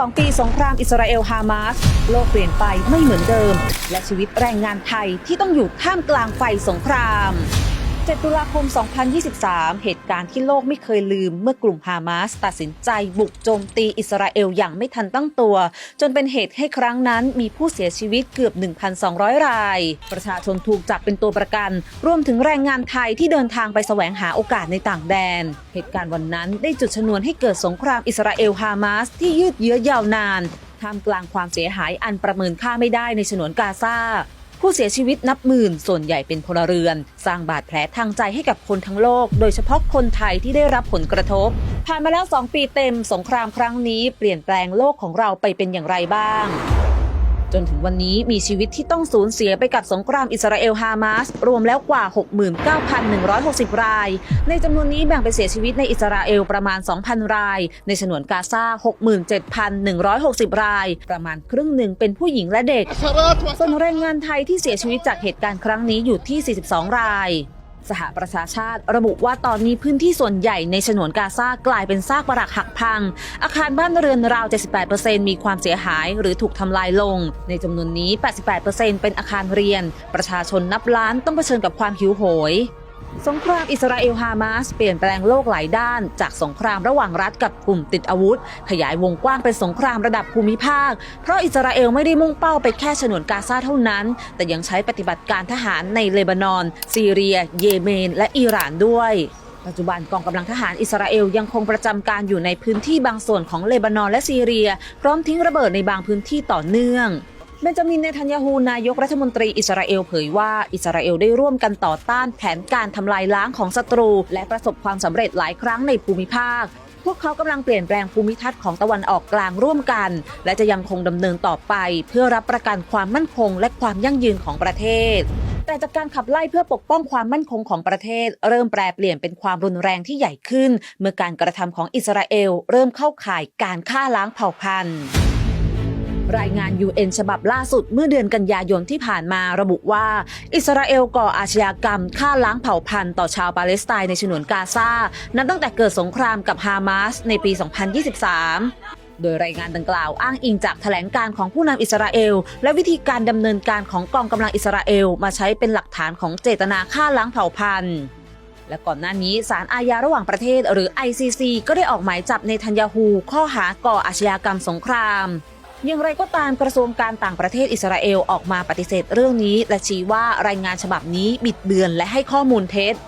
2 ปีสงครามอิสราเอลฮามาสโลกเปลี่ยนไปไม่เหมือนเดิม และชีวิตแรงงานไทยที่ต้องอยู่ท่ามกลางไฟสงคราม 7 ตุลาคม 2023 เหตุการณ์ที่โลกไม่เคยลืม เมื่อกลุ่มฮามาสตัดสินใจบุกโจมตีอิสราเอลอย่างไม่ทันตั้งตัว จนเป็นเหตุให้ครั้งนั้นมีผู้เสียชีวิตเกือบ 1,200 ราย ประชาชนถูกจับเป็นตัวประกัน รวมถึงแรงงานไทยที่เดินทางไปแสวงหาโอกาสในต่างแดน เหตุการณ์วันนั้นได้จุดชนวนให้เกิดสงครามอิสราเอลฮามาสที่ยืดเยื้อยาวนานท่ามกลางความเสียหายอันประเมินค่าไม่ได้ในฉนวนกาซา ผู้เสียชีวิตนับหมื่น ส่วนใหญ่เป็นพลเรือน สร้างบาดแผลทางใจให้กับคนทั้งโลก โดยเฉพาะคนไทยที่ได้รับผลกระทบ ผ่านมาแล้ว 2 ปีเต็มสงครามครั้งนี้เปลี่ยนแปลงโลกของเราไปเป็นอย่างไรบ้าง จนถึงวันนี้มีชีวิตที่ต้องสูญเสียไปกับสงครามอิสราเอลฮามาสรวมแล้วกว่า 69,160 ราย ในจำนวนนี้แบ่งไปเสียชีวิตในอิสราเอลประมาณ 2,000 ราย ในฉนวนกาซา 67,160 ราย ประมาณครึ่งหนึ่งเป็นผู้หญิงและเด็ก ส่วนแรงงานไทยที่เสียชีวิตจากเหตุการณ์ครั้งนี้อยู่ที่ 42 ราย สหประชาชาติระบุว่าตอนนี้พื้นที่ส่วนใหญ่ในฉนวนกาซากลายเป็นซากปรักหักพัง อาคารบ้านเรือนราว 78%มีความเสียหายหรือถูกทำลายลง ในจำนวนนี้ 88%เป็นอาคารเรียน ประชาชนนับล้านต้องเผชิญกับความหิวโหย สงครามอิสราเอลฮามาสเปลี่ยนแปลงโลกหลายด้าน จากสงครามระหว่างรัฐกับกลุ่มติดอาวุธ ขยายวงกว้างเป็นสงครามระดับภูมิภาค เพราะอิสราเอลไม่ได้มุ่งเป้าไปแค่ฉนวนกาซาเท่านั้น แต่ยังใช้ปฏิบัติการทหารในเลบานอน ซีเรีย เยเมน และอิหร่านด้วยปัจจุบันกองกำลังทหารอิสราเอลยังคงประจำการอยู่ในพื้นที่บางส่วนของเลบานอนและซีเรีย พร้อมทิ้งระเบิดในบางพื้นที่ต่อเนื่อง เบนจามินเนทันยาฮูนายกรัฐมนตรีอิสราเอลเผยว่าอิสราเอลได้ร่วมกันต่อต้านแผนการทำลายล้างของศัตรู และประสบความสำเร็จหลายครั้งในภูมิภาค พวกเขากำลังเปลี่ยนแปลงภูมิทัศน์ของตะวันออกกลางร่วมกัน และจะยังคงดำเนินต่อไป เพื่อรับประกันความมั่นคง และความยั่งยืนของประเทศ แต่จากการขับไล่เพื่อปกป้องความมั่นคงของประเทศ เริ่มแปรเปลี่ยนเป็นความรุนแรงที่ใหญ่ขึ้น เมื่อการกระทำของอิสราเอลเริ่มเข้าข่ายการฆ่าล้างเผ่าพันธุ์ รายงาน UN ฉบับล่าสุดเมื่อเดือนกันยายนที่ผ่านมาระบุว่า อิสราเอลก่ออาชญากรรมฆ่าล้างเผ่าพันธุ์ต่อชาวปาเลสไตน์ในฉนวนกาซา นับตั้งแต่เกิดสงครามกับฮามาสในปี 2023โดยรายงานดังกล่าวอ้างอิงจากแถลงการของผู้นำอิสราเอล และวิธีการดำเนินการของกองกำลังอิสราเอล มาใช้เป็นหลักฐานของเจตนาฆ่าล้างเผ่าพันธุ์ และก่อนหน้านี้ศาลอาญาระหว่างประเทศหรือ ICC ก็ได้ออกหมายจับในทันยาฮูข้อหาก่ออาชญากรรมสงคราม อย่างไรก็ตามกระทรวงการต่างประเทศอิสราเอลออกมาปฏิเสธเรื่องนี้ และชี้ว่ารายงานฉบับนี้บิดเบือนและให้ข้อมูลเท็จ